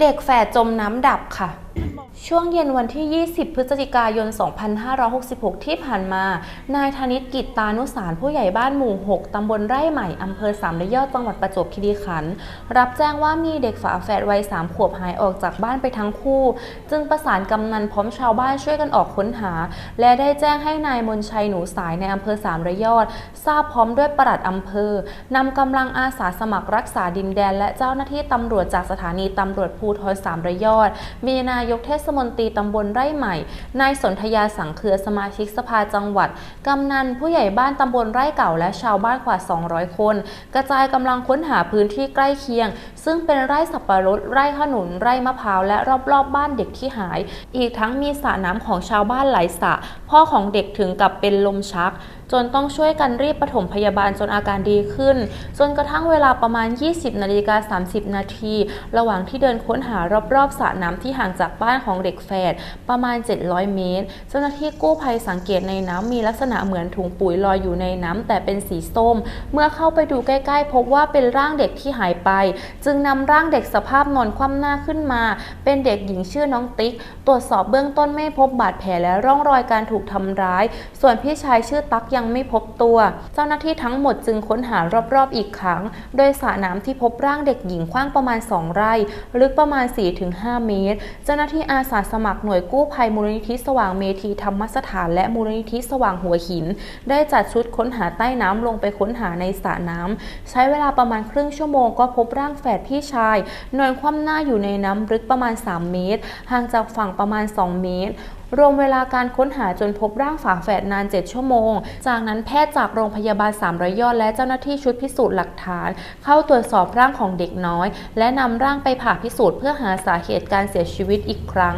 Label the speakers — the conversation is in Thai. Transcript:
Speaker 1: เด็กแฝดจมน้ำดับค่ะ ช่วงเย็นวันที่ 20 พฤศจิกายน 2566 ที่ผ่านมา นายธนิตกิจตานุสารผู้ใหญ่บ้านหมู่ 6 ตำบลไร่ใหม่ อำเภอสามระยอด จังหวัดประจวบคีรีขันธ์ รับแจ้งว่ามีเด็กฝาแฝดวัย 3 ขวบหายออกจากบ้านไปทั้งคู่ จึงประสานกำนันพร้อมชาวบ้านช่วยกันออกค้นหา และได้แจ้งให้นายมนชัยหนูสายในอำเภอสามระยอด ทราบพร้อมด้วยปลัดอำเภอนำกำลังอาสาสมัครรักษาดินแดน และเจ้าหน้าที่ตำรวจจากสถานีตำรวจภูธรสามระยอด มีนายกเทศมนตรีตำบลไร่ใหม่ นายสนธยาสังเครือสมาชิกสภาจังหวัด กำนันผู้ใหญ่บ้านตำบลไร่เก่าและชาวบ้านกว่า 200 คน กระจายกำลังค้นหาพื้นที่ใกล้เคียง ซึ่งเป็นไร่สับปะรด ไร่ขนุน ไร่มะพร้าว และรอบๆบบ้านเด็กที่หาย อีกทั้งมีสระน้ำของชาวบ้านหลายสระ พ่อของเด็กถึงกับเป็นลมชัก จนต้องช่วยกันรีบปฐมพยาบาลจนอาการดีขึ้น จนกระทั่งเวลาประมาณ 20 นาฬิกา 30 นาที ระหว่างที่เดินค้นหารอบๆสระน้ำที่ห่างจากบ้านของเด็กแฝดประมาณ 700 เมตร เจ้าหน้าที่กู้ภัยสังเกตในน้ำมีลักษณะเหมือนถุงปุ๋ยลอยอยู่ในน้ำแต่เป็นสีส้ม เมื่อเข้าไปดูใกล้ๆ พบว่าเป็นร่างเด็กที่หายไป จึงนำร่างเด็กสภาพนอนคว่ำหน้าขึ้นมา เป็นเด็กหญิงชื่อน้องติ๊ก ตรวจสอบเบื้องต้นไม่พบบาดแผลและร่องรอยการถูกทำร้าย ส่วนพี่ชายชื่อตั๊กยังไม่พบตัว เจ้าหน้าที่ทั้งหมดจึงค้นหารอบๆอีกครั้ง โดยสระน้ำที่พบร่างเด็กหญิงกว้างประมาณ 2 ไร่ ลึกประมาณ 4-5 เมตร เจ้าหน้าที่อาสาสมัครหน่วยกู้ภัยมูลนิธิสว่างเมธีธรรมสถาน และมูลนิธิสว่างหัวหิน ได้จัดชุดค้นหาใต้น้ำลงไปค้นหาในสระน้ำใช้เวลาประมาณครึ่งชั่วโมงก็พบร่างแฝดพี่ชายนอนคว่ำหน้าอยู่ในน้ำลึกประมาณ 3 เมตร ห่างจากฝั่งประมาณ 2 เมตร รวมเวลาการค้นหาจนพบร่างฝาแฝดนาน 7 ชั่วโมง จากนั้นแพทย์จากโรงพยาบาลสามระยอดและเจ้าหน้าที่ชุดพิสูจน์หลักฐาน เข้าตรวจสอบร่างของเด็กน้อย และนำร่างไปผ่าพิสูจน์เพื่อหาสาเหตุการเสียชีวิตอีกครั้ง